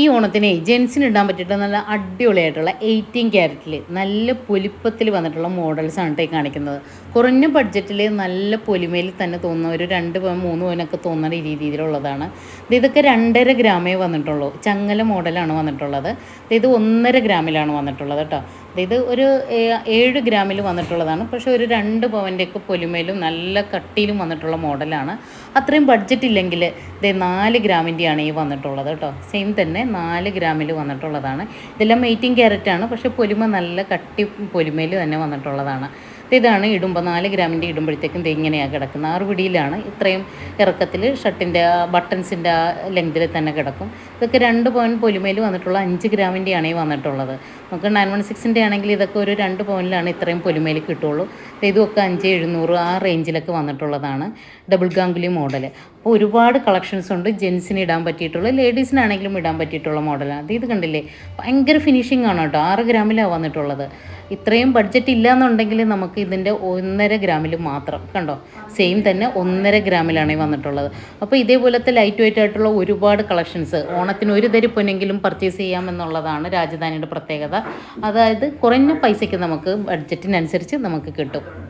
ഈ ഓണത്തിനെ ജെൻസിന് ഇടാൻ പറ്റിയിട്ട് നല്ല അടിപൊളിയായിട്ടുള്ള എയ്റ്റീൻ ക്യാരറ്റിൽ നല്ല പൊലിപ്പത്തിൽ വന്നിട്ടുള്ള മോഡൽസാണ് കേട്ടോ കാണിക്കുന്നത്. കുറഞ്ഞ ബഡ്ജറ്റിൽ നല്ല പൊലിമയിൽ തന്നെ തോന്നുന്ന ഒരു രണ്ട് പവൻ മൂന്ന് പവനൊക്കെ തോന്നുന്ന രീതിയിലുള്ളതാണ്. ഇത് ഇതൊക്കെ രണ്ടര ഗ്രാമേ വന്നിട്ടുള്ളൂ. ചങ്ങല മോഡലാണ് വന്നിട്ടുള്ളത്. ഇത് ഒന്നര ഗ്രാമിലാണ് വന്നിട്ടുള്ളത് കേട്ടോ ഇത് ഒരു ഏഴ് ഗ്രാമിൽ വന്നിട്ടുള്ളതാണ്. പക്ഷേ ഒരു രണ്ട് പവന്റെയൊക്കെ പൊലിമയിലും നല്ല കട്ടിയിലും വന്നിട്ടുള്ള മോഡലാണ്. അത്രയും ബഡ്ജറ്റ് ഇല്ലെങ്കിൽ ഇത് നാല് ഗ്രാമിന്റെയാണ് ഈ വന്നിട്ടുള്ളത് കേട്ടോ. സെയിം തന്നെ നാല് ഗ്രാമിൽ വന്നിട്ടുള്ളതാണ്. ഇതെല്ലാം എയ്റ്റീൻ ക്യാരറ്റാണ് പക്ഷേ പൊലിമ നല്ല കട്ടി പൊലിമയിൽ തന്നെ വന്നിട്ടുള്ളതാണ്. ഇതാണ് ഇടുമ്പോൾ നാല് ഗ്രാമിന്റെ ഇടുമ്പോഴത്തേക്കും ഇത് ഇങ്ങനെയാണ് കിടക്കുന്നത്. ആറ് പിടിയിലാണ് ഇത്രയും ഇറക്കത്തിൽ ഷർട്ടിന്റെ ബട്ടൺസിന്റെ ആ ലെങ്തിൽ തന്നെ കിടക്കും. ഇതൊക്കെ രണ്ട് പവൻ പൊലിമയിൽ വന്നിട്ടുള്ള അഞ്ച് ഗ്രാമിന്റെയാണ് ആണേ വന്നിട്ടുള്ളത്. നമുക്ക് നയൻ വൺ സിക്സിന്റെ ആണെങ്കിൽ ഇതൊക്കെ ഒരു രണ്ട് പവനിലാണ് ഇത്രയും പൊലിമയിൽ കിട്ടുള്ളൂ. ഇതുമൊക്കെ അഞ്ച് എഴുന്നൂറ് ആ റേഞ്ചിലൊക്കെ വന്നിട്ടുള്ളതാണ് ഡബിൾ ഗാംഗുലി മോഡൽ അപ്പോൾ ഒരുപാട് കളക്ഷൻസ് ഉണ്ട്. ജെൻസിന് ഇടാൻ പറ്റിയിട്ടുള്ള ലേഡീസിനാണെങ്കിലും ഇടാൻ പറ്റിയിട്ടുള്ള മോഡലാണ് അത് ഇത് കണ്ടില്ലേ? ഭയങ്കര ഫിനിഷിംഗ് ആണ് കേട്ടോ. ആറ് ഗ്രാമിലാണ് വന്നിട്ടുള്ളത്. ഇത്രയും ബഡ്ജറ്റ് ഇല്ല എന്നുണ്ടെങ്കിൽ നമുക്ക് ഇതിന്റെ ഒന്നര ഗ്രാമിൽ മാത്രം കണ്ടോ? സെയിം തന്നെ ഒന്നര ഗ്രാമിലാണ് വന്നിട്ടുള്ളത്. അപ്പോൾ ഇതേപോലത്തെ ലൈറ്റ് വെയിറ്റ് ആയിട്ടുള്ള ഒരുപാട് കളക്ഷൻസ് ഓണത്തിന് ഒരു തരി പൊന്നെങ്കിലും പർച്ചേസ് ചെയ്യാമെന്നുള്ളതാണ് രാജധാനിയുടെ പ്രത്യേകത. അതായത് കുറഞ്ഞ പൈസയ്ക്ക് നമുക്ക് ബഡ്ജറ്റിനനുസരിച്ച് നമുക്ക് കിട്ടും.